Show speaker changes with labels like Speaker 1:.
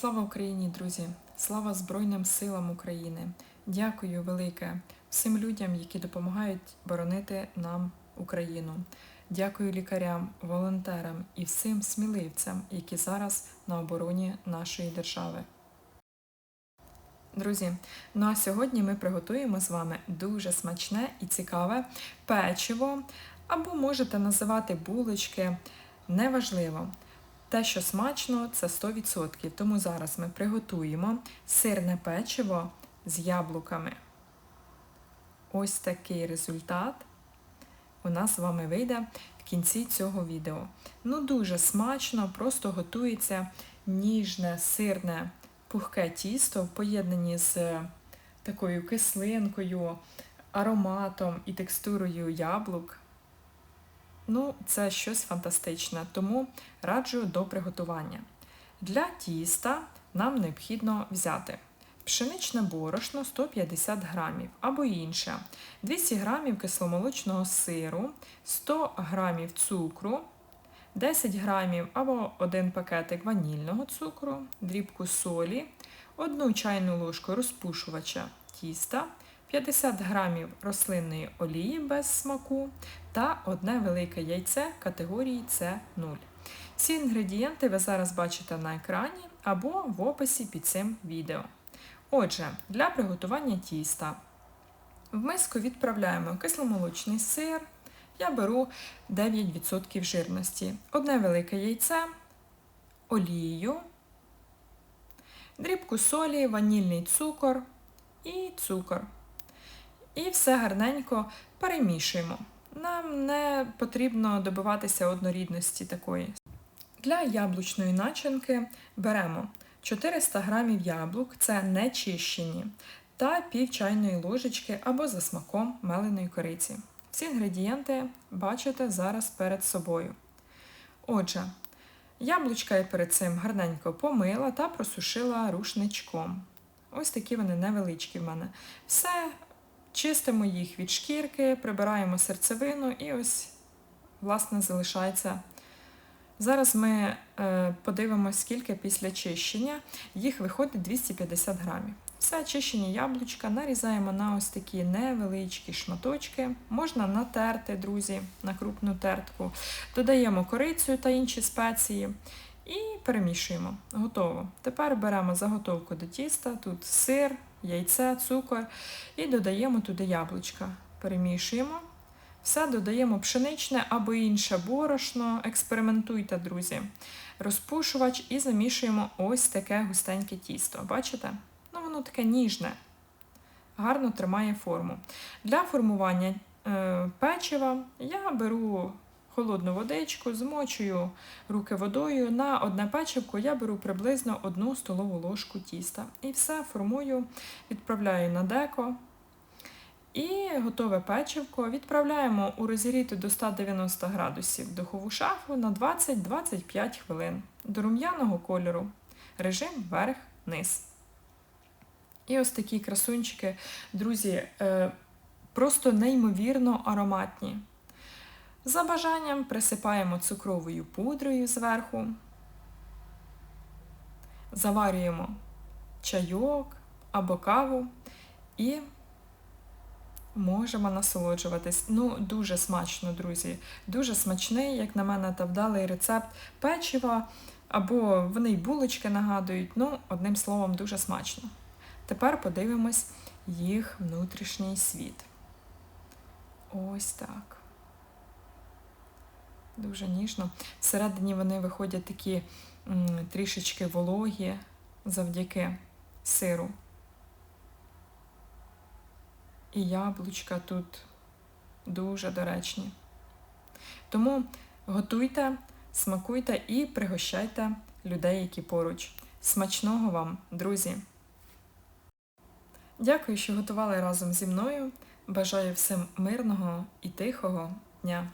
Speaker 1: Слава Україні, друзі! Слава Збройним силам України! Дякую велике всім людям, які допомагають боронити нам Україну. Дякую лікарям, волонтерам і всім сміливцям, які зараз на обороні нашої держави. Друзі, ну а сьогодні ми приготуємо з вами дуже смачне і цікаве печиво, або можете називати булочки, неважливо. Те, що смачно, це 100%. Тому зараз ми приготуємо сирне печиво з яблуками. Ось такий результат у нас з вами вийде в кінці цього відео. Ну, дуже смачно, просто готується ніжне, сирне, пухке тісто в поєднанні з такою кислинкою, ароматом і текстурою яблук. Ну, це щось фантастичне, тому раджу до приготування. Для тіста нам необхідно взяти пшеничне борошно 150 грамів або інше, 200 грамів кисломолочного сиру, 100 грамів цукру, 10 грамів або один пакетик ванільного цукру, дрібку солі, 1 чайну ложку розпушувача тіста. 50 грамів рослинної олії без смаку та одне велике яйце категорії С0. Всі інгредієнти ви зараз бачите на екрані або в описі під цим відео. Отже, для приготування тіста в миску відправляємо кисломолочний сир. Я беру 9% жирності, одне велике яйце, олію, дрібку солі, ванільний цукор і цукор. І все гарненько перемішуємо. Нам не потрібно добиватися однорідності такої. Для яблучної начинки беремо 400 г яблук, це не чищені, та пів чайної ложечки або за смаком меленої кориці. Всі інгредієнти бачите зараз перед собою. Отже, яблучка я перед цим гарненько помила та просушила рушничком. Ось такі вони невеличкі в мене. Все Чистимо їх від шкірки, прибираємо серцевину і ось, власне, залишається. Зараз ми е, подивимося, скільки після чищення їх виходить 250 грамів. Все чищені яблучка нарізаємо на ось такі невеличкі шматочки. Можна натерти, друзі, на крупну тертку. Додаємо корицю та інші спеції і перемішуємо. Готово. Тепер беремо заготовку до тіста, тут сир яйце, цукор і додаємо туди яблучка. Перемішуємо. Все додаємо пшеничне або інше борошно, експериментуйте, друзі. Розпушувач і замішуємо ось таке густеньке тісто. Бачите? Ну, воно таке ніжне, гарно тримає форму. Для формування е, печива я беру холодну водичку, змочую руки водою. На одне печивко я беру приблизно одну столову ложку тіста. І все формую, відправляю на деко. І готове печивко відправляємо у розігріту до 190 градусів духову шафу на 20-25 хвилин до рум'яного кольору. Режим верх-низ. І ось такі красунчики, друзі, е, просто неймовірно ароматні. За бажанням присипаємо цукровою пудрою зверху, заварюємо чайок або каву і можемо насолоджуватись. Ну, дуже смачно, друзі. Дуже смачний, як на мене, та вдалий рецепт печива, або вони й булочки нагадують. Ну, одним словом, дуже смачно. Тепер подивимось їх внутрішній світ. Ось так дуже ніжно. Всередині вони виходять такі м, трішечки вологі завдяки сиру. І яблучка тут дуже доречні. Тому готуйте, смакуйте і пригощайте людей, які поруч. Смачного вам, друзі! Дякую, що готували разом зі мною. Бажаю всім мирного і тихого дня!